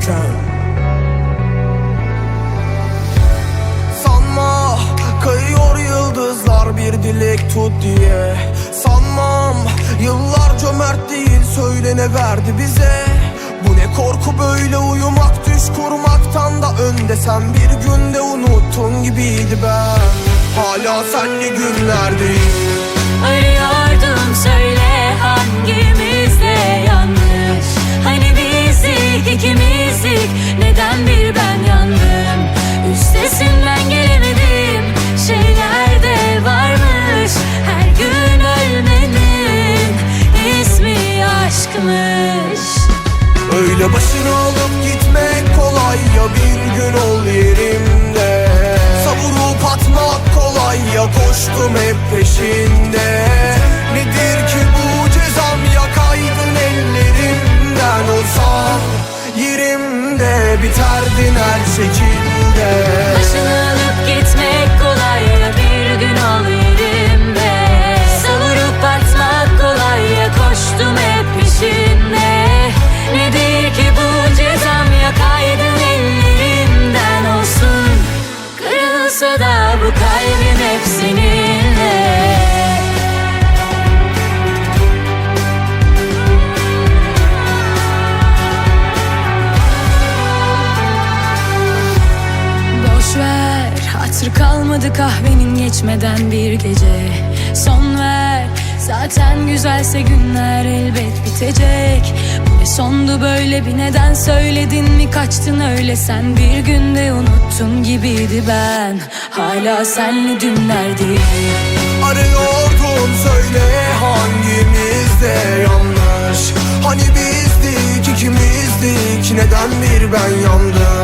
güven Sanma kayıyor yıldızlar bir dilek tut diye. Sanmam yıllar cömert değil söylene verdi bize? Bu ne korku böyle uyumak düş kurmaktan da önde. Sen bir günde unuttun gibiydi ben. Hala senli günlerdeyim ismi aşkmış Öyle başını alıp gitmek kolay ya bir gün ol yerimde. Savurup atmak kolay ya koştum hep peşinde. Nedir ki bu cezam yakaydın ellerimden olsam Yerimde biterdin her şekilde Kırılsa da bu kalbim hep seninle. Boş ver hatır kalmadı kahvenin geçmeden bir gece. Son ver zaten güzelse günler elbet bitecek ne sondu böyle bir neden söyledin mi? Kaçtın öyle Sen. Bir günde unuttun gibiydi ben. Hala senle dünlerdeyim Arıyordum söyle hangimizde yanlış? Hani bizdik ikimizdik. Neden bir ben yandım